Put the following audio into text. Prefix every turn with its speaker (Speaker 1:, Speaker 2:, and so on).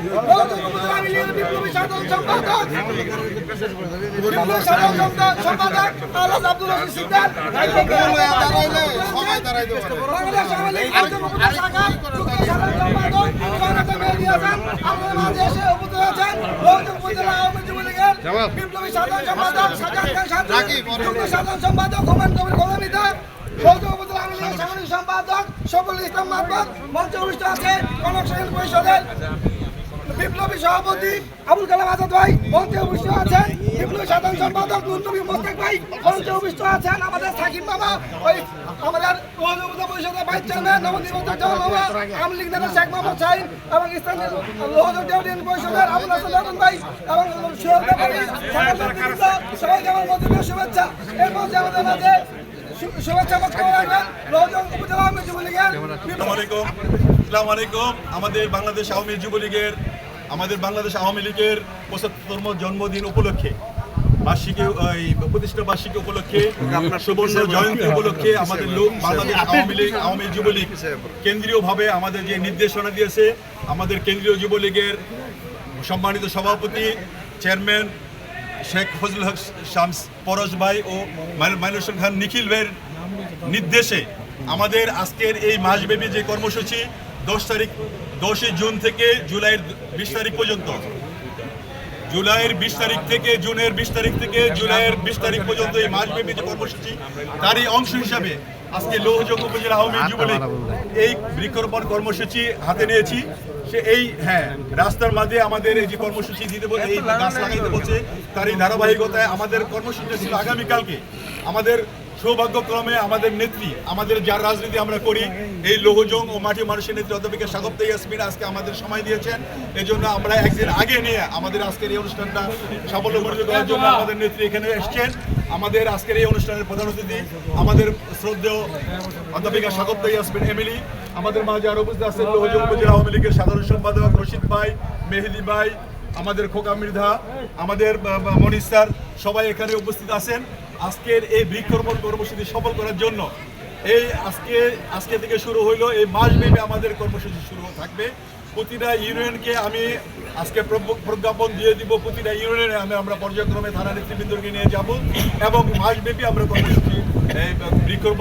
Speaker 1: সেক্ষেত্রে রাজি আছে সব একটা একটা দল তো জানি
Speaker 2: আগে দেয় নাই আগে দেয় দিকে নাই দাঁড়াইলে সবাই দাঁড়াই দেবো
Speaker 3: সম্পাদক সফল ইসলাম মাহমুদ মঞ্চ অনুষ্ঠান আছে, কনক পরিষদের। বিপ্লবী সভাপতি আবুল কালাম আজাদ ভাই মঞ্চে উপস্থিত আছেন। বিপ্লবী সাধারণ সম্পাদক নুরনবী মোস্তাক ভাই মঞ্চে উপস্থিত আছেন আমাদের সাকিব বাবা, ওই আমাদের পরিষদের ভাইস চেয়ারম্যান বাবা আওয়ামী লীগ নেতা শেখ মোহাম্মদ এবং পরিষদের আবুল হাসান ভাই এবং মধ্যে শুভেচ্ছা। এরপর যে আমাদের মাঝে শুভেচ্ছা
Speaker 4: আমাদের বাংলাদেশ আওয়ামী যুবলীগের আমাদের বাংলাদেশ আওয়ামী লীগের পঁচাত্তরতম জন্মদিন উপলক্ষে বার্ষিকী এই প্রতিষ্ঠা বার্ষিকী উপলক্ষে সুবর্ণ জয়ন্তী উপলক্ষে আমাদের লোক বাংলাদেশ আওয়ামী লীগ আওয়ামী যুবলীগ কেন্দ্রীয়ভাবে আমাদের যে নির্দেশনা দিয়েছে আমাদের কেন্দ্রীয় যুবলীগের সম্মানিত সভাপতি চেয়ারম্যান শেখ ফজল হক শামস পরশ ভাই ও মাইনুর খান নিখিল ভাইয়ের নির্দেশে আমাদের আজকের এই মাসব্যাপী যে কর্মসূচি দশ তারিখ দশই জুন থেকে জুলাইয়ের বিশ তারিখ পর্যন্ত। জুলাইয়ের বিশ তারিখ থেকে জুনের বিশ তারিখ থেকে জুলাইয়ের বিশ তারিখ পর্যন্ত এই মাসব্যাপী যে কর্মসূচি তারই অংশ হিসাবে আজকে লৌহযোগ উপজেলা আওয়ামী যুবলীগ এই বৃক্ষরোপণ কর্মসূচি হাতে নিয়েছি। সে এই হ্যাঁ রাস্তার মাঝে আমাদের এই যে কর্মসূচি দিতে বলে এই গাছ লাগাইতে বলছে তার এই ধারাবাহিকতায় আমাদের কর্মসূচি ছিল আগামীকালকে। আমাদের সৌভাগ্যক্রমে আমাদের নেত্রী, আমাদের যার রাজনীতি আমরা করি, এই লৌহজং ও মাটি মানুষের নেত্রী অধ্যাপিকা স্বাগত ইয়াসমিন আজকে আমাদের সময় দিয়েছেন। এই জন্য আমরা একদিন আগে নিয়ে আমাদের আজকের এই অনুষ্ঠানটা সাফল্যমণ্ডিত করার জন্য আমাদের নেত্রী এখানে এসছেন। আমাদের আজকের এই অনুষ্ঠানের প্রধান অতিথি আমাদের শ্রদ্ধেয় অধ্যাপিকা স্বাগত ইয়াসমিন এমিলি, আমাদের মাঝে আরও উপস্থিত আছেন লৌহজং উপজেলা আওয়ামী লীগের সাধারণ সম্পাদক রশিদ ভাই, মেহেদি ভাই, আমাদের খোকা মৃধা আমাদের বা স্যার সবাই এখানে উপস্থিত আছেন। আজকের এই বৃক্ষরোপণ কর্মসূচি সফল করার জন্য এই আজকে আজকে থেকে শুরু হইল, এই মাসব্যাপী আমাদের কর্মসূচি শুরু থাকবে। প্রতিটা ইউনিয়নকে আমি আজকে প্রজ্ঞ- প্রজ্ঞাপন দিয়ে দিব। প্রতিটা ইউনিয়নে আমি আমরা পর্যায়ক্রমে থানা নেতৃবৃন্দকে নিয়ে যাব এবং মাসব্যাপী আমরা কর্মসূচি বৃক্ষরোপণ